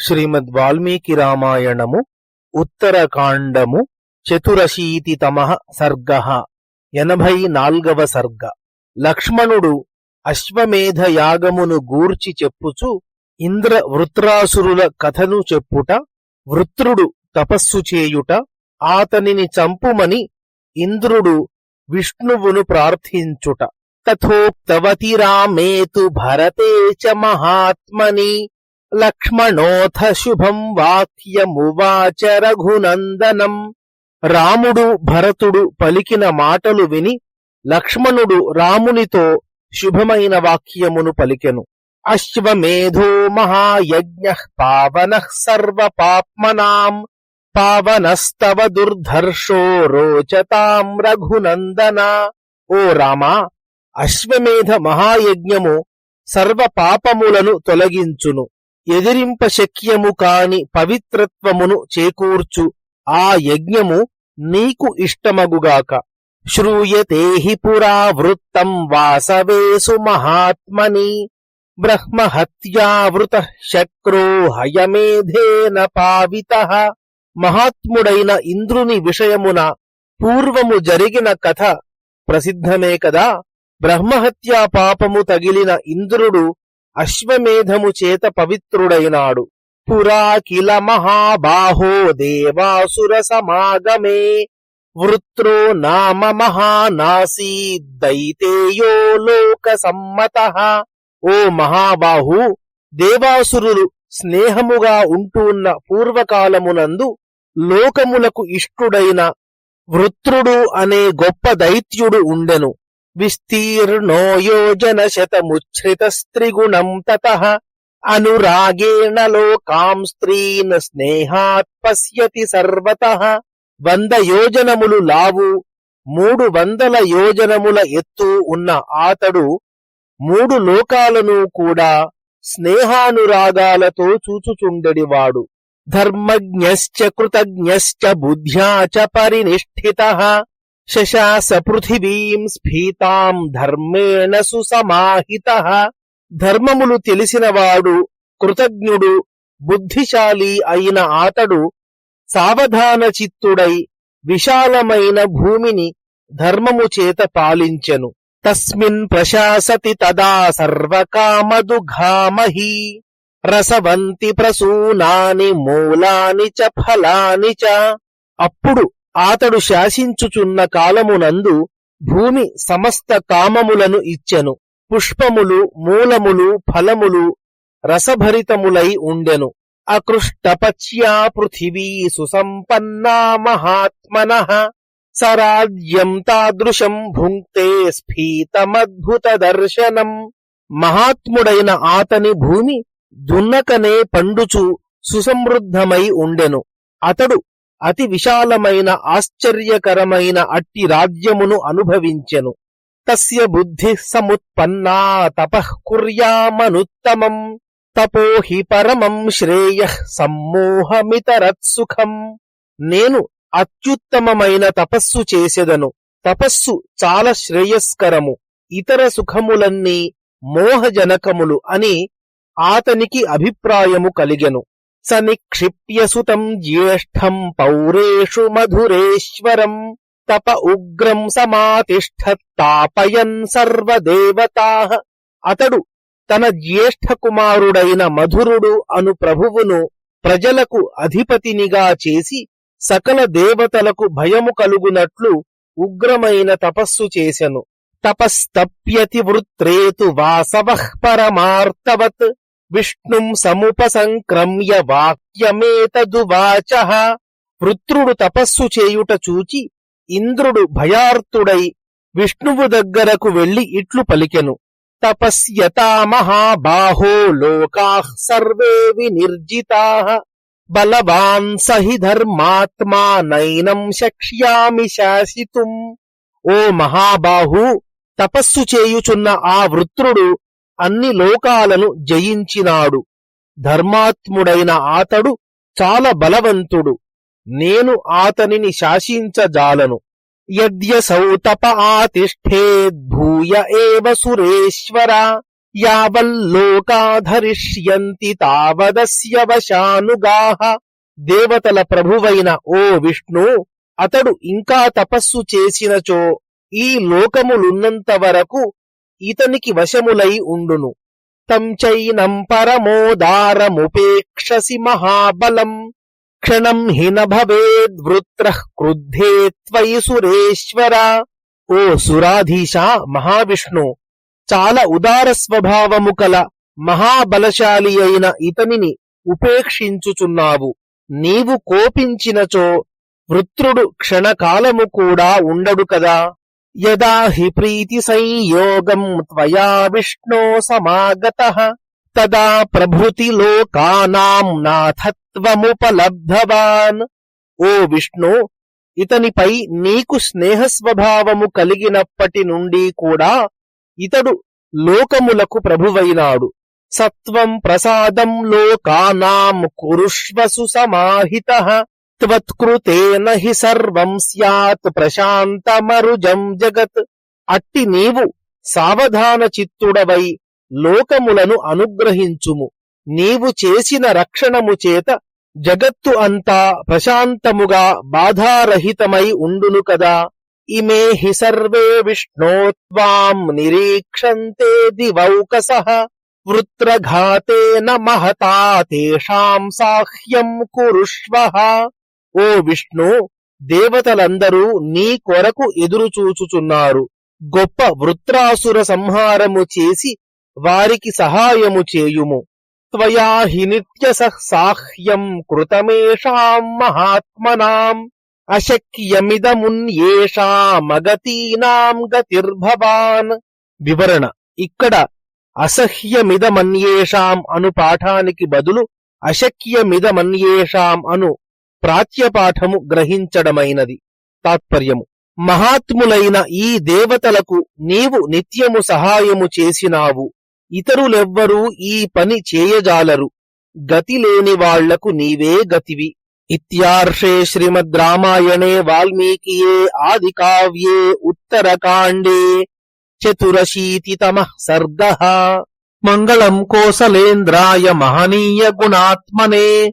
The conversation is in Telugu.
శ్రీమద్ వాల్మీకి రామాయణము ఉత్తరకాండము చతురశీతితమ సర్గ ఎనభై నాల్గవ సర్గ. లక్ష్మణుడు అశ్వమేధ యాగమును గూర్చి చెప్పుచు ఇంద్ర వృత్రాసురుల కథను చెప్పుట వృత్రుడు తపస్సు చేయుట ఆతనిని చంపుమని ఇంద్రుడు విష్ణువును ప్రార్థించుట. తథోక్తవతి రామేతు భరతే చ మహాత్మని లక్ష్మణోథ శుభం వాక్యమువాచ రఘునందనం. రాముడు భరతుడు పలికిన మాటలు విని లక్ష్మణుడు రామునితో శుభమైన వాక్యమును పలికెను. అశ్వమేధో మహాయజ్ఞ పావన సర్వపాప్మనాం. పవనస్తవ దుర్ధర్షో రోచతాం రఘునందన. ఓ రామా అశ్వమేధ మహాయజ్ఞము సర్వ పాపములను తొలగించును. ఎదిరింప శక్యము కాని పవిత్రత్వమును చేకూర్చు. ఆ యజ్ఞము నీకు ఇష్టమగుగాక. శ్రూయతే హి పురా వృత్తం వాసవేసు మహాత్మని. బ్రహ్మహత్యావృత శక్రో హయమేధేన పావిత. మహాత్ముడైన ఇంద్రుని విషయమున పూర్వము జరిగిన కథ ప్రసిద్ధమే కదా. బ్రహ్మహత్యా పాపము తగిలిన ఇంద్రుడు అశ్వమేధము చేత పవిత్రుడైనాడు. పురాకిల మహాబాహో దేవాసుర సమాగమే. వృత్రో నామ మహానాసీ దైతేయో లోక సమ్మత. ఓ మహాబాహు దేవాసురులు స్నేహముగా ఉంటున్న పూర్వకాలమునందు లోకములకు ఇష్టుడైన వృత్రుడు అనే గొప్ప దైత్యుడు ఉండెను. విస్తీర్ణో యోజన శతముచ్ఛ్రిత స్త్రిగుణం తత అనురాగేణ లోకాం స్త్రీన్ స్నేహాత్ పశ్యతి సర్వత వంద యోజనములు లావు మూడు వందల యోజనముల ఎత్తు ఉన్న ఆతడు మూడు లోకాలను కూడా స్నేహానురాగాలతో చూచుచుండెడివాడు. ధర్మజ్ఞశ్చ కృతజ్ఞశ్చ బుద్ధ్యా చ పరినిష్ఠిత। శశాస పృథివీం స్ఫీతాం ధర్మేణ సుసమాహిత. ధర్మములు తెలిసినవాడు కృతజ్ఞుడు బుద్ధిశాలి అయిన ఆతడు సావధాన చిత్తుడై విశాలమైన భూమిని ధర్మము చేత పాలించెను. తస్మిన్ ప్రశాసతి తదా సర్వకామదుఘామహి. రసవంతి ప్రసూనాని మూలాని చ ఫలాని చ. అప్పుడు ఆతడు శాసించుచున్న కాలమునందు భూమి సమస్త కామములను ఇచ్చెను. పుష్పములు మూలములు ఫలములు రసభరితములై ఉండెను. అకృష్టపచ్యా పృథివీ సుసంపన్నా మహాత్మన సరాజ్యం తాదృశం భుంక్తే స్ఫీతమద్భుత దర్శనం మహాత్ముడైన ఆతని భూమి దున్నకనే పండుచు సుసమృద్ధమై ఉండెను. అతడు అతి విశాలమైన ఆశ్చర్యకరమైన అట్టి రాజ్యమును అనుభవించెను. తస్య బుద్ధి సముత్పన్నా తపః కుర్యామనుత్తమం తపో హి పరమం శ్రేయ సమ్మోహమితరత్సుఖం. నేను అత్యుత్తమమైన తపస్సు చేసెదను. తపస్సు చాలా శ్రేయస్కరము. ఇతర సుఖములన్నీ మోహజనకములు అని ఆతనికి అభిప్రాయము కలిగెను. స నిక్షిప్యసుతం జ్యేష్ఠం పౌరేషు మధురేశ్వరం తప ఉగ్రం సమాతిష్టత్తాపయన్ సర్వదేవతా అతడు తన జ్యేష్ఠ కుమారుడైన మధురుడు అను ప్రభువును ప్రజలకు అధిపతినిగా చేసి సకల దేవతలకు భయము కలుగునట్లు ఉగ్రమైన తపస్సు చేసెను తపస్తప్యతి వృత్రేతు వాసవః పరమార్తవత్ విష్ణుం సముపసంక్రమ్య వాక్యమేతదువాచ. వృత్రుడు తపస్సు చేయుట చూచి ఇంద్రుడు భయార్తుడై విష్ణువు దగ్గరకు వెళ్ళి ఇట్లు పలికెను. తపస్యతా మహాబాహో లోకాః సర్వే వినిర్జితా. బలవాన్ సహి ధర్మాత్మా నైనం శక్ష్యామి శాసితుం. ఓ మహాబాహు తపస్సు చేయుచున్న ఆ వృత్రుడు అన్ని లోకాలను జయించినాడు. ధర్మాత్ముడైన ఆతడు చాలా బలవంతుడు. నేను ఆతనిని శాసించజాలను. యద్యసౌ తప ఆతిష్ఠేద్భూయ ఏవ సురేశ్వర యావల్లోకాధరిష్యంతి తావదస్య వశానుగాహ దేవతల ప్రభువైన ఓ విష్ణు అతడు ఇంకా తపస్సు చేసినచో ఈ లోకములున్నంత వరకు ఇతనికి వశములై ఉండును. తంచైనం పరమోదారముపేక్షసి మహాబలం. క్షణం హిన భవేద్వృత్ర క్రుద్ధే త్వయి సురేశ్వర. ఓ సురాధీశ మహావిష్ణు చాలా ఉదార స్వభావము కల మహాబలశాలి అయిన ఇతనిని ఉపేక్షించుచున్నావు. నీవు కోపించినచో వృత్రుడు క్షణకాలము కూడా ఉండడు కదా. యదా హి ప్రీతి సంయోగం త్వయా విష్ణో సమాగత తదా ప్రభృతి లోకానాం నాథత్వముపలబ్ధవాన్. ఓ విష్ణు ఇతనిపై నీకు స్నేహ స్వభావము కలిగినప్పటి నుండి కూడా ఇతడు లోకములకు ప్రభువైనాడు. సత్వం ప్రసాదం లోకానాం కురుష్వసు సమాహిత. త్వత్కృతేన హి సర్వం స్యాత్ ప్రశాంతమరుజం జగత్. అట్టి నీవు సావధాన చిత్తుడవై లోకములను అనుగ్రహించుము. నీవు చేసిన రక్షణము చేత జగత్తు అంతా ప్రశాంతముగా బాధారహితమై ఉండును కదా. ఇమే హి సర్వే విష్ణోత్వాం నిరీక్షంతే దివౌకస. వృత్రఘాతేన మహతా తేషాం సాహ్యం కురుష్వ. ఓ విష్ణు దేవతలందరూ నీ కొరకు ఎదురుచూచుచున్నారు గొప్ప వృత్రాసుర సంహారము చేసి వారికి సహాయము చేయుము. త్వయా హి నిత్య సాహ్యం కృతమేషాం మహాత్మనాం. అశక్యమిదమున్యేషామగతీనాం గతిర్భవాన్. వివరణ ఇక్కడ అసహ్యమిదమన్యేషాం అను పాఠానికి బదులు అశక్యమిదమన్యేషాం అను ప్రాచ్యపాఠము గ్రహించడమైనది. తాత్పర్యము. మహాత్ములైన ఈ దేవతలకు నీవు నిత్యము సహాయము చేసినావు. ఇతరులెవ్వరూ ఈ పని చేయజాలరు. గతి లేని వాళ్ళకు నీవే గతివి. ఇత్యార్షే శ్రీమద్ రామాయణే వాల్మీకియే ఆది కావ్యే ఉత్తరకాండే. చతురశీతితమ సర్గ. మంగళం కోసలేంద్రాయ మహనీయ గుణాత్మనే.